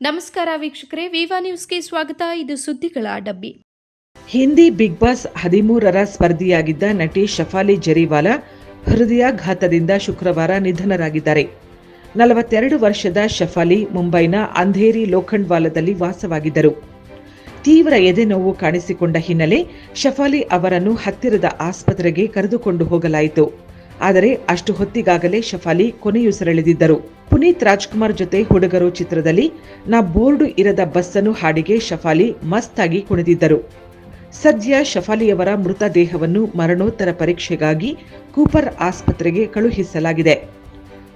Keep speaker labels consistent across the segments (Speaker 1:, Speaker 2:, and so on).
Speaker 1: ನಮಸ್ಕಾರ ವೀಕ್ಷಕರೇ, ವಿವಾ ನ್ಯೂಸ್ಗೆ ಸ್ವಾಗತ. ಇದು ಸುದ್ದಿಗಳ ಡಬ್ಬಿ.
Speaker 2: ಹಿಂದಿ ಬಿಗ್ ಬಾಸ್ ಹದಿಮೂರರ ಸ್ಪರ್ಧಿಯಾಗಿದ್ದ ನಟಿ ಶಫಾಲಿ ಜರಿವಾಲಾ ಹೃದಯಾಘಾತದಿಂದ ಶುಕ್ರವಾರ ನಿಧನರಾಗಿದ್ದಾರೆ. ನಲವತ್ತೆರಡು ವರ್ಷದ ಶಫಾಲಿ ಮುಂಬೈನ ಅಂಧೇರಿ ಲೋಖಂಡ್ವಾಲದಲ್ಲಿ ವಾಸವಾಗಿದ್ದರು. ತೀವ್ರ ಎದೆನೋವು ಕಾಣಿಸಿಕೊಂಡ ಹಿನ್ನೆಲೆ ಶಫಾಲಿ ಅವರನ್ನು ಹತ್ತಿರದ ಆಸ್ಪತ್ರೆಗೆ ಕರೆದುಕೊಂಡು ಹೋಗಲಾಯಿತು. ಆದರೆ ಅಷ್ಟು ಹೊತ್ತಿಗಾಗಲೇ ಶಫಾಲಿ ಕೊನೆಯುಸಿರೆಳೆದಿದ್ದರು ಪುನೀತ್ ರಾಜ್ಕುಮಾರ್ ಜೊತೆ ಹುಡುಗರು ಚಿತ್ರದಲ್ಲಿ ನಾ ಬೋರ್ಡು ಇರದ ಬಸ್ಸನ್ನು ಹಾಡಿಗೆ ಶಫಾಲಿ ಮಸ್ತಾಗಿ ಕುಣಿದಿದ್ದರು. ಸದ್ಯ ಶಫಾಲಿಯವರ ಮೃತದೇಹವನ್ನು ಮರಣೋತ್ತರ ಪರೀಕ್ಷೆಗಾಗಿ ಕೂಪರ್ ಆಸ್ಪತ್ರೆಗೆ ಕಳುಹಿಸಲಾಗಿದೆ.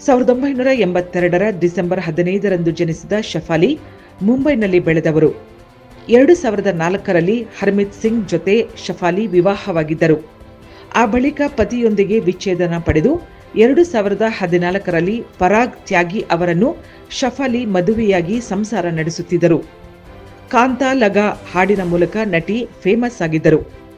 Speaker 2: ಸಾವಿರದ ಒಂಬೈನೂರ ಎಂಬತ್ತೆರಡರ ಡಿಸೆಂಬರ್ ಹದಿನೈದರಂದು ಜನಿಸಿದ ಶಫಾಲಿ ಮುಂಬೈನಲ್ಲಿ ಬೆಳೆದವರು. ಎರಡು ಸಾವಿರದ ನಾಲ್ಕರಲ್ಲಿ ಹರ್ಮಿತ್ ಸಿಂಗ್ ಜೊತೆ ಶಫಾಲಿ ವಿವಾಹವಾಗಿದ್ದರು. ಆ ಬಳಿಕ ಪತಿಯೊಂದಿಗೆ ವಿಚ್ಛೇದನ ಪಡೆದು ಎರಡು ಸಾವಿರದ ಹದಿನಾಲ್ಕರಲ್ಲಿ ಪರಾಗ್ ತ್ಯಾಗಿ ಅವರನ್ನು ಶಫಾಲಿ ಮದುವೆಯಾಗಿ ಸಂಸಾರ ನಡೆಸುತ್ತಿದ್ದರು. ಕಾಂತಾ ಲಗಾ ಹಾಡಿನ ಮೂಲಕ ನಟಿ ಫೇಮಸ್ ಆಗಿದ್ದರು.